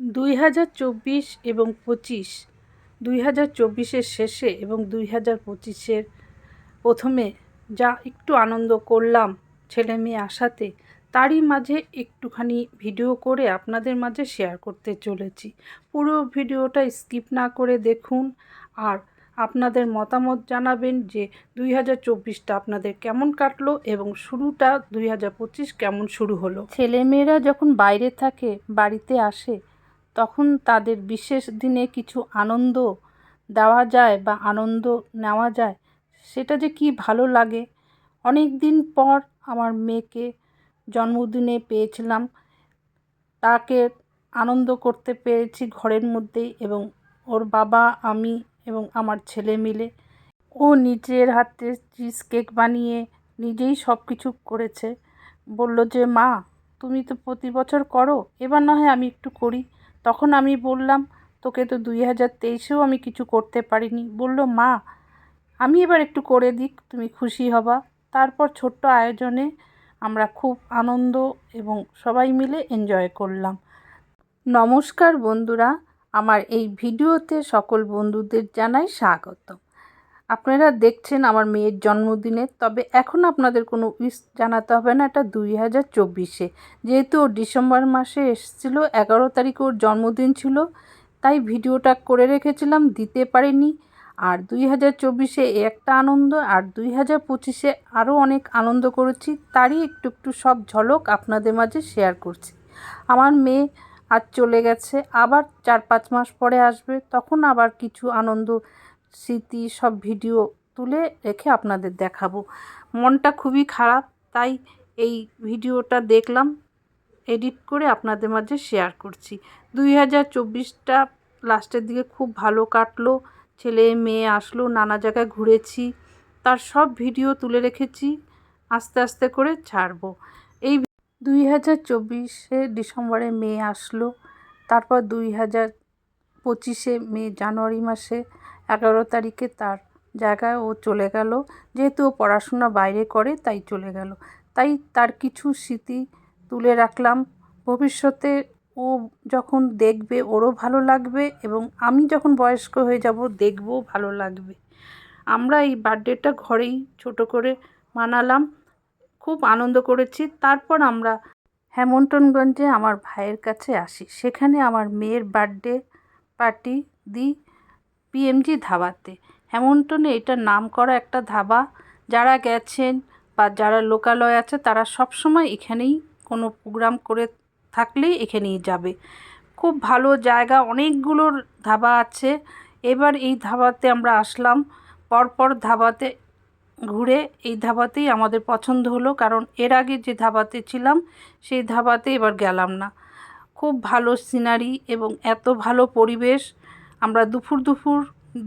দুই হাজার চব্বিশ এবং পঁচিশ, দুই হাজার চব্বিশের শেষে এবং দুই হাজার পঁচিশের প্রথমে যা একটু আনন্দ করলাম ছেলে মেয়ে আসাতে, তারই মাঝে একটুখানি ভিডিও করে আপনাদের মাঝে শেয়ার করতে চলেছি। পুরো ভিডিওটা স্কিপ না করে দেখুন আর আপনাদের মতামত জানাবেন যে দুই হাজার চব্বিশটা আপনাদের কেমন কাটলো এবং শুরুটা দুই হাজার পঁচিশ কেমন শুরু হলো। ছেলেমেয়েরা যখন বাইরে থাকে, বাড়িতে আসে তখন তাদের বিশেষ দিনে কিছু আনন্দ দেওয়া যায় বা আনন্দ নেওয়া যায়। সেটা যে কি ভালো লাগে? অনেক দিন পর আমার মেয়েকে জন্মদিনে পেয়েছিলাম। তাকে আনন্দ করতে পেরেছি ঘরের মধ্যেই এবং ওর বাবা, আমি এবং আমার ছেলে মিলে। ও নিজের হাতে চিজ কেক বানিয়ে নিজেই সব কিছু করেছে। বলল যে, মা, তুমি তো প্রতি বছর করো, এবার না হয় আমি একটু করি। তখন আমি বললাম, তোকে তো দুই হাজার তেইশেও আমি কিছু করতে পারিনি। বলল, মা, আমি এবার একটু করে দিক, তুমি খুশি হবা। তারপর ছোট্ট আয়োজনে আমরা খুব আনন্দ এবং সবাই মিলে এনজয় করলাম। নমস্কার বন্ধুরা, আমার এই ভিডিওতে সকল বন্ধুদের জানাই স্বাগত আপনারা দেখছেন আমার মেয়ের জন্মদিনে, তবে এখন আপনাদের কোনো উইস জানাতে হবে না এটা দুই হাজার চব্বিশে। যেহেতু ও ডিসেম্বর মাসে এসেছিল, এগারো তারিখ ওর জন্মদিন ছিল, তাই ভিডিওটা করে রেখেছিলাম, দিতে পারিনি। আর দুই হাজার চব্বিশে একটা আনন্দ, আর দুই হাজার পঁচিশে আরও অনেক আনন্দ করেছি, তারই একটু একটু সব ঝলক আপনাদের মাঝে শেয়ার করছি। আমার মেয়ে আজ চলে গেছে, আবার চার পাঁচ মাস পরে আসবে, তখন আবার কিছু আনন্দ স্মৃতি সব ভিডিও তুলে রেখে আপনাদের দেখাবো। মনটা খুবই খারাপ, তাই এই ভিডিওটা দেখলাম, এডিট করে আপনাদের মাঝে শেয়ার করছি। দুই হাজার চব্বিশটা লাস্টের দিকে খুব ভালো কাটলো, ছেলে, মেয়ে আসলো, নানা জায়গায় ঘুরেছি, তার সব ভিডিও তুলে রেখেছি, আস্তে আস্তে করে ছাড়বো। এই দুই হাজার চব্বিশে ডিসেম্বরে মেয়ে আসলো, তারপর দুই হাজার পঁচিশে মে, জানুয়ারি মাসে এগারো তারিখে তার জায়গায় ও চলে গেল। যেহেতু ও পড়াশোনা বাইরে করে, তাই চলে গেল। তাই তার কিছু স্মৃতি তুলে রাখলাম। ভবিষ্যতে ও যখন দেখবে, ওরও ভালো লাগবে এবং আমি যখন বয়স্ক হয়ে যাব, দেখবও ভালো লাগবে। আমরা এই বার্থডেটা ঘরেই ছোট করে মানালাম। খুব আনন্দ করেছি। তারপর আমরা হ্যামন্টনগঞ্জে আমার ভাইয়ের কাছে আসি। সেখানে আমার মেয়ের বার্থডে পার্টি দিই। পিএমজি ধাবাতে। হ্যামন্টনে এটা নাম করা একটা ধাবা। যারা গেছেন বা যারা লোকালয় আছে, তারা সব সময় এখানেই কোনো প্রোগ্রাম করে থাকলেই এখানেই যাবে। খুব ভালো জায়গা, অনেকগুলো ধাবা আছে। এবার এই ধাবাতে আমরা আসলাম। পরপর ধাবাতে ঘুরে এই ধাবাতেই আমাদের পছন্দ হলো, কারণ এর আগে যে ধাবাতে ছিলাম, সেই ধাবাতে এবার গেলাম না। খুব ভালো সিনারি এবং এত ভালো পরিবেশ। আমরা দুপুর দুপুর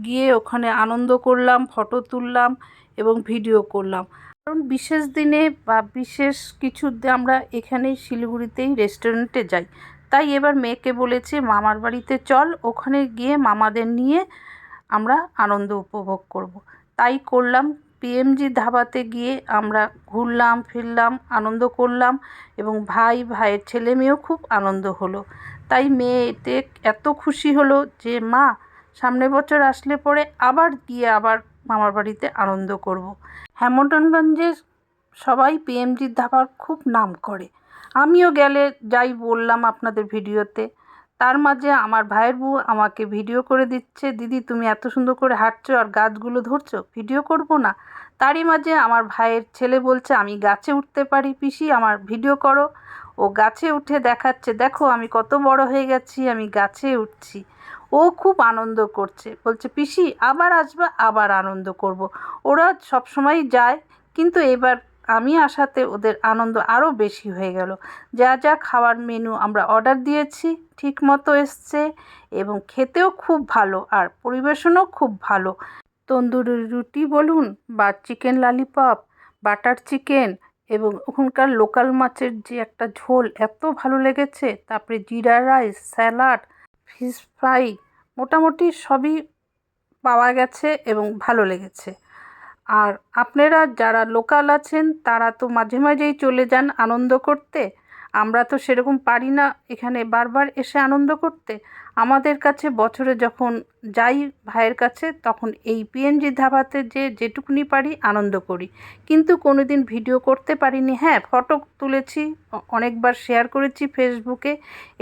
গিয়ে ওখানে আনন্দ করলাম, ফটো তুললাম এবং ভিডিও করলাম। কারণ বিশেষ দিনে বা বিশেষ কিছুতে আমরা এখানেই শিলিগুড়িতেই রেস্টুরেন্টে যাই। তাই এবার মেয়েকে বলেছি, মামার বাড়িতে চল, ওখানে গিয়ে মামাদের নিয়ে আমরা আনন্দ উপভোগ করব। তাই করলাম। পিএমজি ধাবাতে গিয়ে আমরা ঘুরলাম, ফিরলাম, আনন্দ করলাম এবং ভাই, ভাইয়ের ছেলে মেয়েও খুব আনন্দ হলো। তাই মেয়ে এতে এত খুশি হলো যে, মা সামনের বছর আসলে পরে আবার গিয়ে আবার মামার বাড়িতে আনন্দ করব। হ্যামন্টনগঞ্জের সবাই পিএমজির ধাবার খুব নাম করে। আমিও গেলে যাই বললাম আপনাদের ভিডিওতে। তার মাঝে আমার ভাইয়ের বউ আমাকে ভিডিও করে দিচ্ছে, দিদি, তুমি এত সুন্দর করে হাঁটছো আর গাছগুলো ধরছো, ভিডিও করব না? তারই মাঝে আমার ভাইয়ের ছেলে বলছে, আমি গাছে উঠতে পারি, পিসি, আমার ভিডিও করো। ও গাছে উঠে দেখাচ্ছে, দেখো, আমি কত বড় হয়ে গেছি, আমি গাছে উঠছি। ও খুব আনন্দ করছে, বলছে, পিসি, আবার আসবে, আবার আনন্দ করব। ওরা সবসময় যায়, কিন্তু এবার আমি আসাতে ওদের আনন্দ আরও বেশি হয়ে গেল। যা যা খাওয়ার মেনু আমরা অর্ডার দিয়েছি ঠিক মতো এসছে এবং খেতেও খুব ভালো আর পরিবেশনও খুব ভালো। তন্দুরি রুটি বলুন বা চিকেন লালিপপ, বাটার চিকেন এবং ওখানকার লোকাল মাছের যে একটা ঝোল এত ভালো লেগেছে, তারপরে জিরা রাইস স্যালাড ফিশ ফ্রাই মোটামুটি সবই পাওয়া গেছে এবং ভালো লেগেছে। আর আপনারা যারা লোকাল আছেন, তারা তো মাঝে মাঝেই চলে যান আনন্দ করতে। আমরা তো সেরকম পারি না এখানে বারবার এসে আনন্দ করতে। আমাদের কাছে বছরে যখন যাই ভাইয়ের কাছে, তখন এই পিএনজি ধাবাতে যে যেটুকুনি পারি আনন্দ করি। কিন্তু কোনো দিন ভিডিও করতে পারিনি। হ্যাঁ ফটো তুলেছি অনেকবার শেয়ার করেছি ফেসবুকে।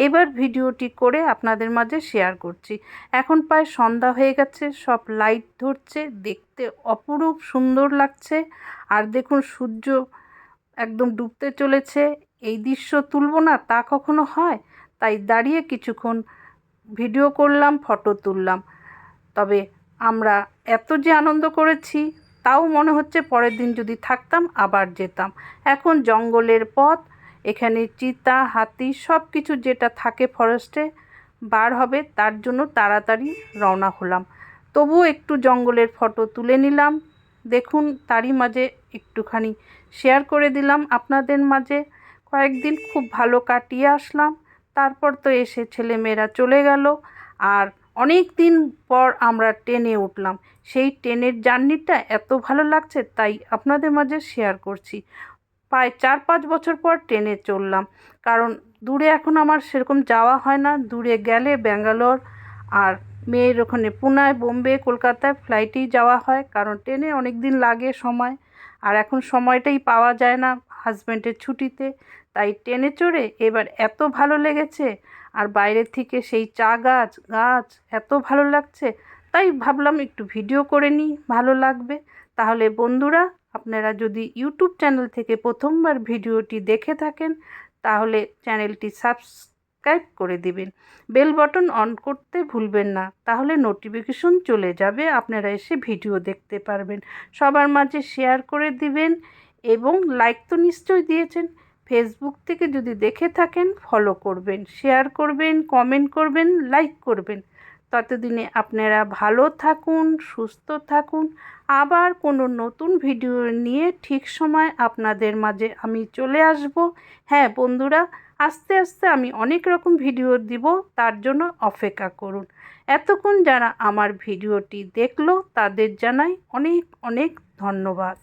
এবার ভিডিওটি করে আপনাদের মাঝে শেয়ার করছি। এখন প্রায় সন্ধ্যা হয়ে গেছে, সব লাইট ধরছে, দেখতে অপরূপ সুন্দর লাগছে। আর দেখুন সূর্য একদম ডুবতে চলেছে। এই দৃশ্য তুলবো না, তা কখনো হয়? তাই দাঁড়িয়ে কিছুক্ষণ ভিডিও করলাম, ফটো তুললাম। তবে আমরা এত যে আনন্দ করেছি, তাও মনে হচ্ছে পরের দিন যদি থাকতাম, আবার যেতাম। এখন জঙ্গলের পথ, এখানে চিতা, হাতি সব কিছু যেটা থাকে ফরেস্টে বার হবে, তার জন্য তাড়াতাড়ি রওনা হলাম। তবুও একটু জঙ্গলের ফটো তুলে নিলাম। দেখুন, তারই মাঝে একটুখানি শেয়ার করে দিলাম আপনাদের মাঝে। কয়েকদিন খুব ভালো কাটিয়ে আসলাম। তারপর তো এসে ছেলেমেয়েরা চলে গেল। আর অনেক দিন পর আমরা ট্রেনে উঠলাম। সেই ট্রেনের জার্নিটা এত ভালো লাগছে, তাই আপনাদের মাঝে শেয়ার করছি। প্রায় চার পাঁচ বছর পর ট্রেনে চললাম। কারণ দূরে এখন আমার সেরকম যাওয়া হয় না। দূরে গেলে ব্যাঙ্গালোর আর মেয়ের ওখানে পুনায়, বোম্বে, কলকাতায় ফ্লাইটেই যাওয়া হয়। কারণ ট্রেনে অনেক দিন লাগে সময়। আর এখন সময়টাই পাওয়া যায় না। হাজব্যান্ডের ছুটিতে, তাই টেনে চড়ে এবার এত ভালো লেগেছে। আর বাইরে থেকে সেই চা গাছ গাছ এত ভালো লাগছে, তাই ভাবলাম একটু ভিডিও করে নিই, ভালো লাগবে। তাহলে বন্ধুরা, আপনারা যদি ইউটিউব চ্যানেল থেকে প্রথমবার ভিডিওটি দেখে থাকেন, তাহলে চ্যানেলটি সাবস্ক্রাইব করে দিবেন। বেল বটন অন করতে ভুলবেন না, তাহলে নোটিফিকেশন চলে যাবে, আপনারা এসে ভিডিও দেখতে পারবেন। সবার মাঝে শেয়ার করে দিবেন এবং লাইক তো নিশ্চয়ই দিয়েছেন। ফেসবুক থেকে যদি দেখে থাকেন ফলো করবেন শেয়ার করবেন কমেন্ট করবেন লাইক করবেন। ততদিনে আপনারা ভালো থাকুন, সুস্থ থাকুন। আবার কোনো নতুন ভিডিও নিয়ে ঠিক সময় আপনাদের মাঝে আমি চলে আসব। হ্যাঁ বন্ধুরা, আস্তে আস্তে আমি অনেক রকম ভিডিও দিব, তার জন্য অপেক্ষা করুন। এতক্ষণ যারা আমার ভিডিওটি দেখল, তাদের জানাই অনেক অনেক ধন্যবাদ।